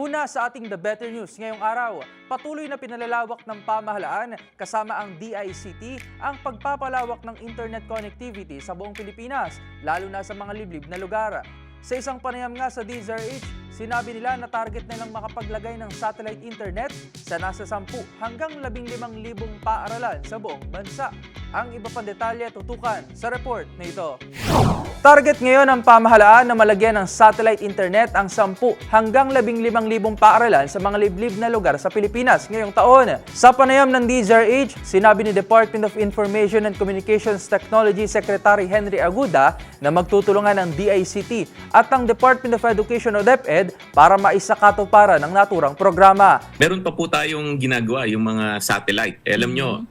Una sa ating The Better News ngayong araw, patuloy na pinalalawak ng pamahalaan kasama ang DICT ang pagpapalawak ng internet connectivity sa buong Pilipinas, lalo na sa mga liblib na lugar. Sa isang panayam nga sa DZRH, sinabi nila na target nilang makapaglagay ng satellite internet sa nasa 10 hanggang 15,000 paaralan sa buong bansa. Ang iba pang detalye tutukan sa report na ito. Target ngayon ng pamahalaan na malagyan ng satellite internet ang 10 hanggang 15,000 paaralan sa mga liblib na lugar sa Pilipinas ngayong taon. Sa panayam ng DZRH, sinabi ni Department of Information and Communications Technology Secretary Henry Aguda na magtutulungan ng DICT at ang Department of Education o DepEd para maisakatuparan ang naturang programa. meron pa po tayong ginagawa, yung mga satellite. Eh, alam nyo,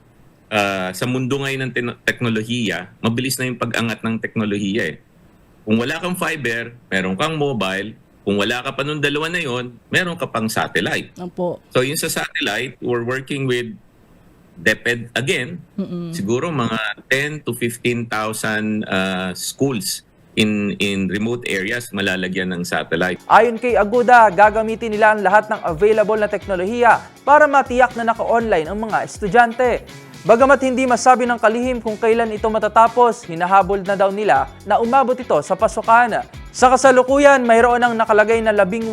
ah, sa mundo ngayon ng teknolohiya, mabilis na yung pag-angat ng teknolohiya eh. Kung wala kang fiber, meron kang mobile. Kung wala ka pa nung dalawa na yon, meron ka pang satellite. Opo. So yung sa satellite, we're working with DepEd again. Siguro mga 10 to 15,000 ah, schools in in remote areas malalagyan ng satellite. Ayon kay Aguda, gagamitin nila ang lahat ng available na teknolohiya para matiyak na naka-online ang mga estudyante. Bagamat hindi masabi ng kalihim kung kailan ito matatapos, hinahabol na daw nila na umabot ito sa pasukan. Sa kasalukuyan, mayroon ang nakalagay na 18,000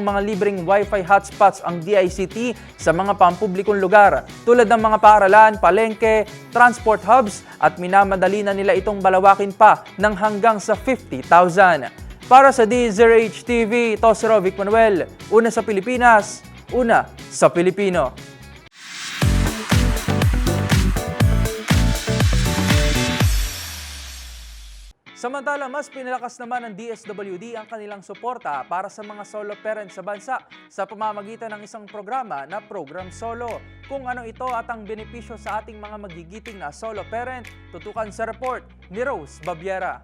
mga libreng Wi-Fi hotspots ang DICT sa mga pampublikong lugar tulad ng mga paaralan, palengke, transport hubs at minamadali na nila itong balawakin pa ng hanggang sa 50,000. Para sa DZRH TV, ito si Rovic Manuel. Una sa Pilipinas, una sa Pilipino. Samantala, mas pinalakas naman ng DSWD ang kanilang suporta para sa mga solo parents sa bansa sa pamamagitan ng isang programa na Program Solo. Kung ano ito at ang benepisyo sa ating mga magigiting na solo parent, tutukan sa report ni Rose Babiera.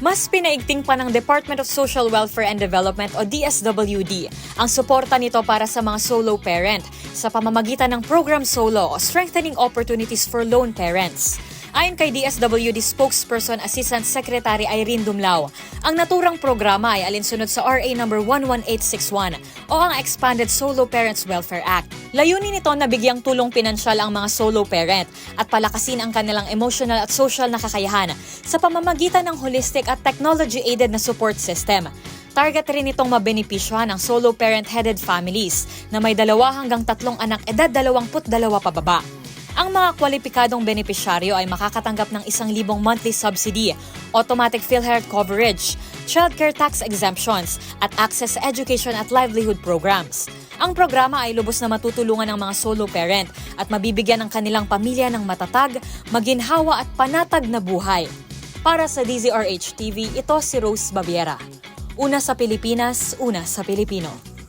Mas pinaigting pa ng Department of Social Welfare and Development o DSWD ang suporta nito para sa mga solo parent sa pamamagitan ng Program Solo o Strengthening Opportunities for Lone Parents. Ayon kay DSWD spokesperson Assistant Secretary Irene Dumlao, ang naturang programa ay alinsunod sa RA number 11861 o ang Expanded Solo Parents Welfare Act. Layunin nito na bigyang tulong pinansyal ang mga solo parent at palakasin ang kanilang emotional at social na kakayahan sa pamamagitan ng holistic at technology-aided na support system. Target rin itong mabenepisyohan ang solo parent-headed families na may dalawa hanggang tatlong anak edad 22 pababa. Ang mga kwalipikadong benepisyaryo ay makakatanggap ng isang libong monthly subsidy, automatic PhilHealth coverage, childcare tax exemptions, at access sa education at livelihood programs. Ang programa ay lubos na matutulungan ng mga solo parent at mabibigyan ang kanilang pamilya ng matatag, maginhawa at panatag na buhay. Para sa DZRH TV, ito si Rose Babiera. Una sa Pilipinas, una sa Pilipino.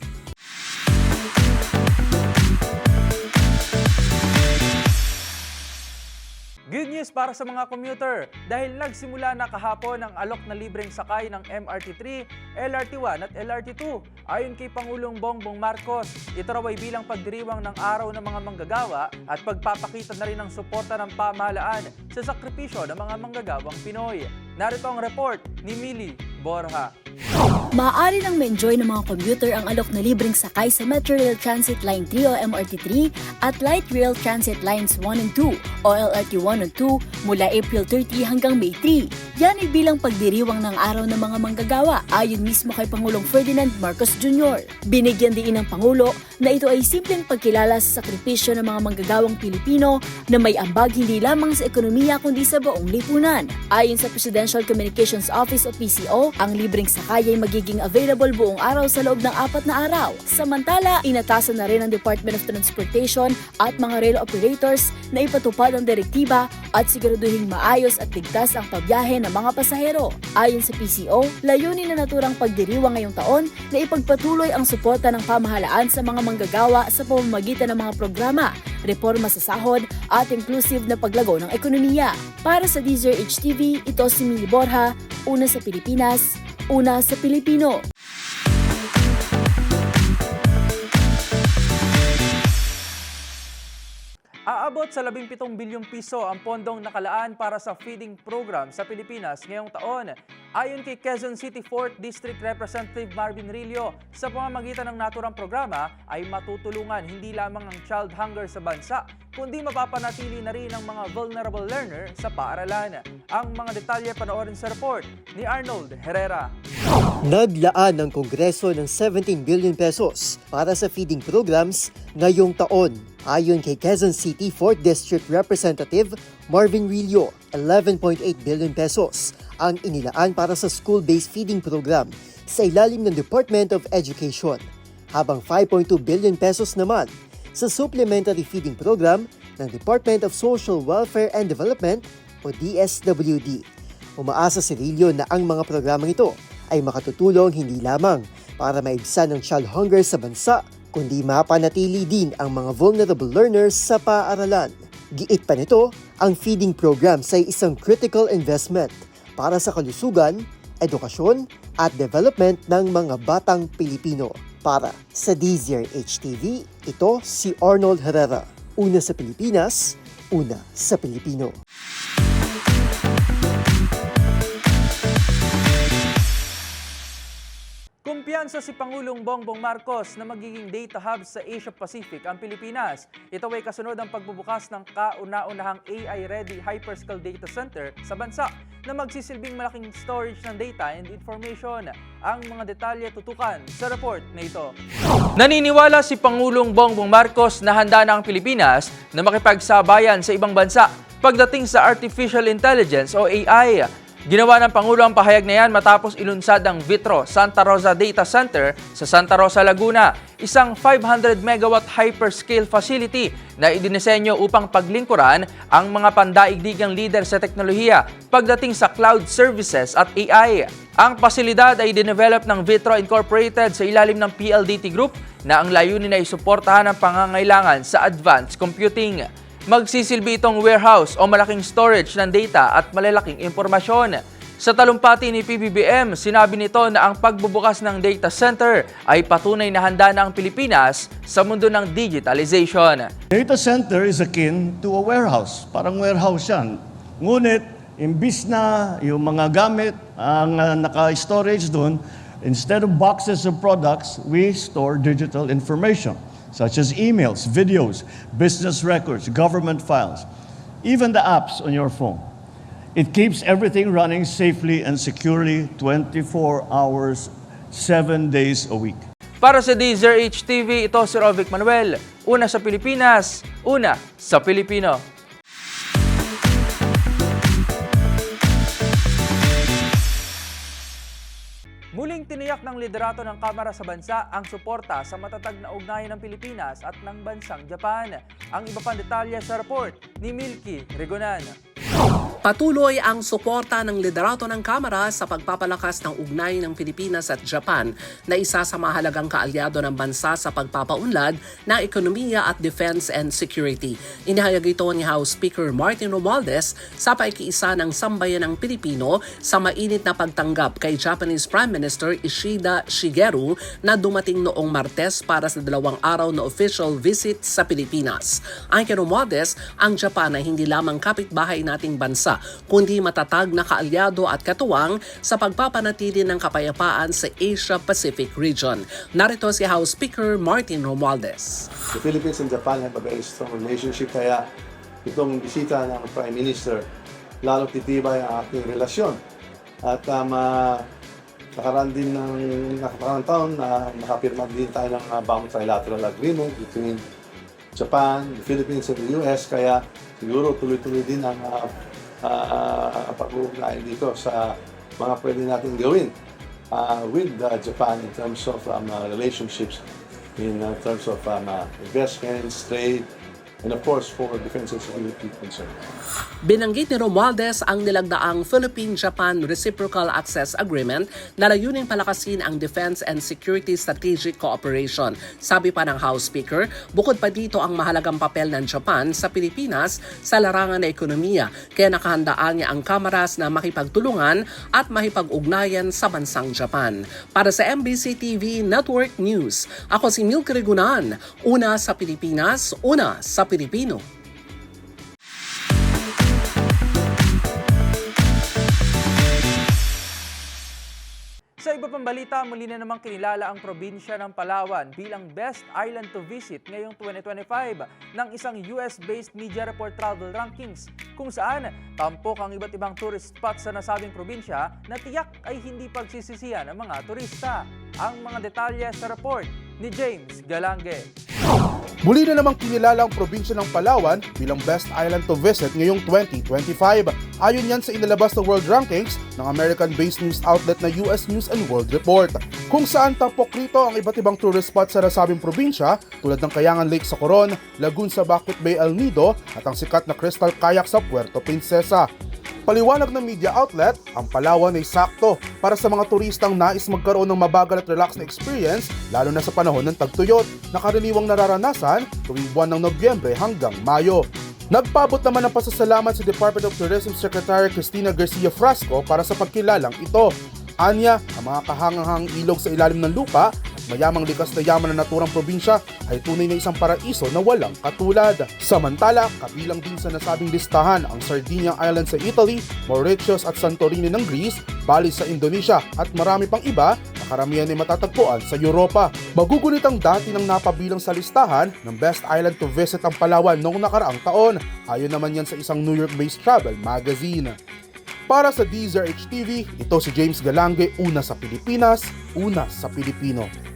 News para sa mga commuter dahil nagsimula na kahapon ang alok na libreng sakay ng MRT3, LRT1 at LRT2. Ayon kay Pangulong Bongbong Marcos, ito raw ay bilang pagdiriwang ng araw ng mga manggagawa at pagpapakita na rin ng suporta ng pamahalaan sa sakripisyo ng mga manggagawang Pinoy. Narito ang report ni Mili Borja. Maaari nang ma-enjoy ng mga commuter ang alok na libreng sakay sa Metro Rail Transit Line 3 o MRT3 at Light Rail Transit Lines 1 and 2 o LRT 1 and 2 mula April 30 hanggang May 3. Yan ay bilang pagdiriwang ng araw ng mga manggagawa ayon mismo kay Pangulong Ferdinand Marcos Jr. Binigyan din ng Pangulo na ito ay simpleng pagkilala sa sakripisyo ng mga manggagawang Pilipino na may ambag hindi lamang sa ekonomiya kundi sa buong lipunan. Ayon sa Presidential Communications Office o PCO, ang libreng sakay ay magiging available buong araw sa loob ng apat na araw. Samantala, inatasan na rin ng Department of Transportation at mga rail operators na ipatupad ang direktiba at siguraduhing maayos at ligtas ang pagbiyahe ng mga pasahero. Ayon sa PCO, layunin na naturang pagdiriwang ngayong taon na ipagpatuloy ang suporta ng pamahalaan sa mga manggagawa sa pamamagitan ng mga programa, reforma sa sahod at inclusive na paglago ng ekonomiya. Para sa Deezer HTV, ito si Mili Borja, una sa Pilipinas, una sa Pilipino. Aabot sa 17 bilyong piso ang pondong nakalaan para sa feeding program sa Pilipinas ngayong taon. Ayon kay Quezon City 4th District Representative Marvin Rillo, sa pamamagitan ng naturang programa ay matutulungan hindi lamang ang child hunger sa bansa, kundi mapapanatili na rin ang mga vulnerable learner sa paaralan. Ang mga detalye panoorin sa report ni Arnold Herrera. Naglaan ng Kongreso ng 17 billion pesos para sa feeding programs ngayong taon. Ayon kay Quezon City 4th District Representative Marvin Rillo, 11.8 billion pesos ang inilaan para sa school-based feeding program sa ilalim ng Department of Education, habang 5.2 billion pesos naman sa supplementary feeding program ng Department of Social Welfare and Development o DSWD. Umaasa si Rillo na ang mga programang ito ay makatutulong hindi lamang para maibsan ang child hunger sa bansa, kundi mapanatili din ang mga vulnerable learners sa paaralan. Giit pa nito, ang feeding program ay isang critical investment para sa kalusugan, edukasyon at development ng mga batang Pilipino. Para sa DZR HTV, ito si Arnold Herrera. Una sa Pilipinas, una sa Pilipino. Kumpiyansa si Pangulong Bongbong Marcos na magiging data hub sa Asia Pacific ang Pilipinas. Ito ay kasunod ang pagbubukas ng kauna-unahang AI-ready hyperscale data center sa bansa na magsisilbing malaking storage ng data and information. Ang mga detalye tutukan sa report na ito. Naniniwala si Pangulong Bongbong Marcos na handa na ang Pilipinas na makipagsabayan sa ibang bansa pagdating sa artificial intelligence o AI. Ginawa ng Pangulo ang pahayag na yan matapos ilunsad ang Vitro Santa Rosa Data Center sa Santa Rosa, Laguna, isang 500 megawatt hyperscale facility na idinisenyo upang paglingkuran ang mga pandaigdigang leader sa teknolohiya pagdating sa cloud services at AI. Ang pasilidad ay dinevelop ng Vitro Incorporated sa ilalim ng PLDT Group na ang layunin ay suportahan ang pangangailangan sa advanced computing. Magsisilbi itong warehouse o malaking storage ng data at malalaking impormasyon. Sa talumpati ni PBBM, sinabi nito na ang pagbubukas ng data center ay patunay na handa na ang Pilipinas sa mundo ng digitalization. Data center is akin to a warehouse. Parang warehouse yan. Ngunit, imbis na yung mga gamit ang uh, naka-storage doon, instead of boxes of products, we store digital information such as emails, videos, business records, government files, even the apps on your phone. It keeps everything running safely and securely 24 hours, 7 days a week. Para sa Deezer HTV, ito si Rovic Manuel. Una sa Pilipinas, una sa Pilipino. Muling tiniyak ng liderato ng Kamara sa bansa ang suporta sa matatag na ugnayan ng Pilipinas at ng bansang Japan. Ang iba pang detalye sa report ni Milky Regonan. Patuloy ang suporta ng liderato ng Kamara sa pagpapalakas ng ugnay ng Pilipinas at Japan na isa sa mahalagang kaalyado ng bansa sa pagpapaunlad ng ekonomiya at defense and security. Inihayag ito ni House Speaker Martin Romualdez sa paikiisa ng sambayan ng Pilipino sa mainit na pagtanggap kay Japanese Prime Minister Ishida Shigeru na dumating noong Martes para sa dalawang araw na official visit sa Pilipinas. Ayon kay Romualdez, ang Japan ay hindi lamang kapitbahay nating bansa bansa, kundi matatag na kaalyado at katuwang sa pagpapanatili ng kapayapaan sa Asia-Pacific region. Narito si House Speaker Martin Romualdez. The Philippines and Japan have a very strong relationship kaya itong bisita ng Prime Minister lalo titibay ang ating relasyon. At um, uh, nakaraan din ng nakakarang taon na nakapirma din tayo ng uh, bagong trilateral agreement between Japan, the Philippines, and the US. Kaya siguro tuloy-tuloy din ang uh, uh, pag-uugnayan dito sa mga pwede natin gawin uh, with uh, Japan in terms of um, uh, relationships, in uh, terms of um, uh, investments, trade, and of course for defense and security concerns. Binanggit ni Romualdez ang nilagdaang Philippine-Japan Reciprocal Access Agreement na layuning palakasin ang defense and security strategic cooperation. Sabi pa ng House Speaker, bukod pa dito ang mahalagang papel ng Japan sa Pilipinas sa larangan ng ekonomiya, kaya nakahandaan niya ang kamaras na makipagtulungan at makipag-ugnayan sa bansang Japan. Para sa MBC TV Network News, ako si Milk Regunan, una sa Pilipinas, una sa Pilipino. Sa iba pang balita, muli na namang kinilala ang probinsya ng Palawan bilang Best Island to Visit ngayong 2025 ng isang US-based Media Report Travel Rankings kung saan tampok ang iba't ibang tourist spots sa nasabing probinsya na tiyak ay hindi pagsisisihan ng mga turista. Ang mga detalye sa report ni James Galange. Muli na namang kinilala ang probinsya ng Palawan bilang best island to visit ngayong 2025. Ayon yan sa inilabas na World Rankings ng American-based news outlet na US News and World Report. Kung saan tapok rito ang iba't ibang tourist spots sa nasabing probinsya tulad ng Kayangan Lake sa Coron, Lagoon sa Bakit Bay El Nido at ang sikat na Crystal Kayak sa Puerto Princesa. Paliwanag ng media outlet, ang Palawan ay sakto para sa mga turistang nais magkaroon ng mabagal at relax na experience lalo na sa panahon ng tagtuyot na karaniwang nararanasan tuwing buwan ng Nobyembre hanggang Mayo. Nagpabot naman ng pasasalamat sa Department of Tourism Secretary Cristina Garcia Frasco para sa pagkilalang ito. Anya, ang mga kahanghang ilog sa ilalim ng lupa mayamang likas na yaman ng naturang probinsya ay tunay na isang paraiso na walang katulad. Samantala, kabilang din sa nasabing listahan ang Sardinia Island sa Italy, Mauritius at Santorini ng Greece, Bali sa Indonesia at marami pang iba na karamihan ay matatagpuan sa Europa. Magugunit ang dati ng napabilang sa listahan ng Best Island to Visit ang Palawan noong nakaraang taon. Ayon naman yan sa isang New York-based travel magazine. Para sa DZRH TV, ito si James Galange, una sa Pilipinas, una sa Pilipino.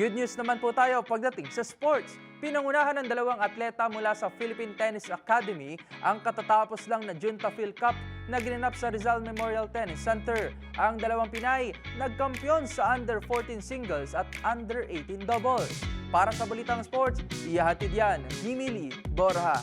Good news naman po tayo pagdating sa sports. Pinangunahan ng dalawang atleta mula sa Philippine Tennis Academy ang katatapos lang na Junta Phil Cup na ginanap sa Rizal Memorial Tennis Center. Ang dalawang Pinay nagkampiyon sa under 14 singles at under 18 doubles. Para sa Balitang Sports, iyahatid yan ni Mili Borja.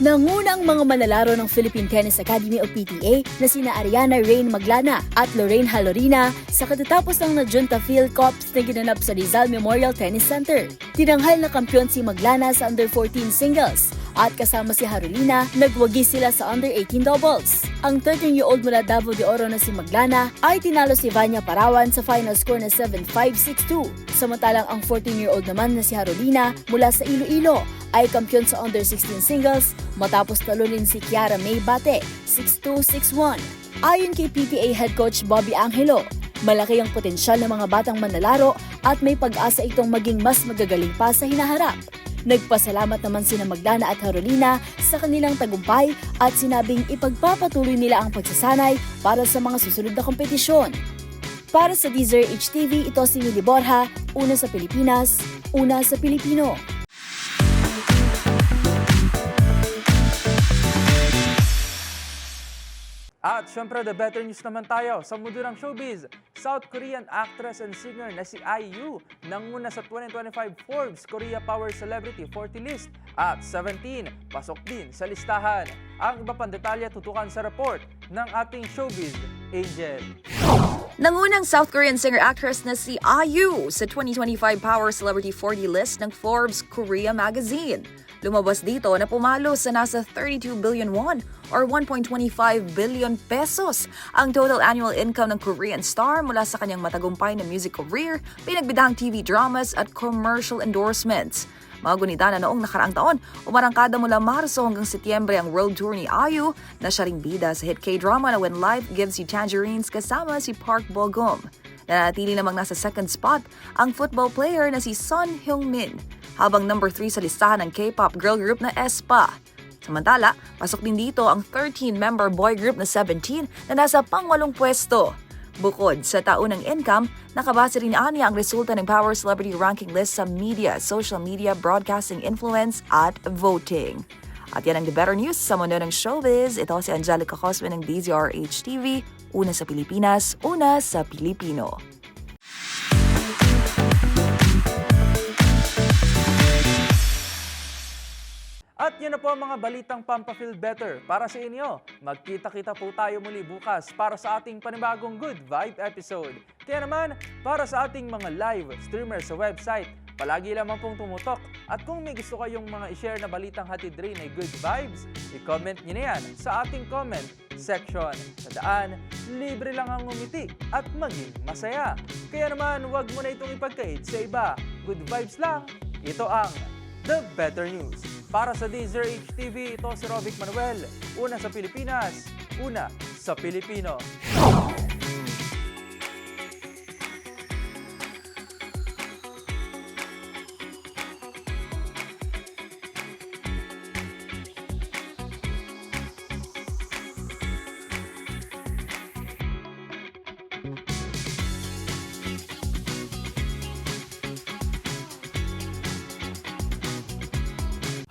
Nangunang mga manlalaro ng Philippine Tennis Academy o PTA na sina Ariana Rain Maglana at Lorraine Halorina sa katatapos ng na Junta Phil Cups na ginanap sa Rizal Memorial Tennis Center. Tinanghal na kampiyon si Maglana sa under 14 singles at kasama si Harolina, nagwagi sila sa under 18 doubles. Ang 13-year-old mula Davao de Oro na si Maglana ay tinalo si Vanya Parawan sa final score na 7-5-6-2. Samantalang ang 14-year-old naman na si Harolina mula sa Iloilo ay kampiyon sa under 16 singles matapos talunin si Kiara May Bate 6-2-6-1. Ayon kay PTA head coach Bobby Angelo, malaki ang potensyal ng mga batang manlalaro at may pag-asa itong maging mas magagaling pa sa hinaharap. Nagpasalamat naman sina Maglana at Carolina sa kanilang tagumpay at sinabing ipagpapatuloy nila ang pagsasanay para sa mga susunod na kompetisyon. Para sa Deezer HTV, ito si Willie Borja, una sa Pilipinas, una sa Pilipino. At syempre, the better news naman tayo sa mundo ng showbiz. South Korean actress and singer na si IU nanguna sa 2025 Forbes Korea Power Celebrity 40 list. At 17, pasok din sa listahan. Ang iba pang detalye tutukan sa report ng ating showbiz Angel. Nangunang South Korean singer-actress na si IU sa 2025 Power Celebrity 40 list ng Forbes Korea Magazine. Lumabas dito na pumalo sa nasa 32 billion won or 1.25 billion pesos ang total annual income ng Korean star mula sa kanyang matagumpay na music career, pinagbidahang TV dramas at commercial endorsements. Mga gunita na noong nakaraang taon, umarangkada mula Marso hanggang Setyembre ang world tour ni Ayu na siya ring bida sa hit K-drama na When Life Gives You Tangerines kasama si Park Bo-gum. Nanatili namang nasa second spot ang football player na si Son Heung-min, habang number 3 sa listahan ng K-pop girl group na aespa. Samantala, pasok din dito ang 13-member boy group na 17 na nasa pangwalong pwesto. Bukod sa taunang income, nakabase rin aniya ang resulta ng Power Celebrity Ranking List sa media, social media, broadcasting influence at voting. At yan ang The Better News sa mundo ng showbiz. Ito si Angelica Cosme ng DZRH TV. Una sa Pilipinas, una sa Pilipino. At yun na po ang mga balitang Pampafeel Better para sa inyo. Magkita-kita po tayo muli bukas para sa ating panibagong Good Vibe episode. Kaya naman, para sa ating mga live streamers sa website, palagi lamang pong tumutok. At kung may gusto kayong mga i-share na balitang hatid rin ay Good Vibes, i-comment nyo na yan sa ating comment section. Sa daan, libre lang ang umiti at maging masaya. Kaya naman, huwag mo na itong ipagkait sa iba. Good vibes lang. Ito ang The Better News. Para sa DZRH TV, ito si Rovic Manuel. Una sa Pilipinas, una sa Pilipino.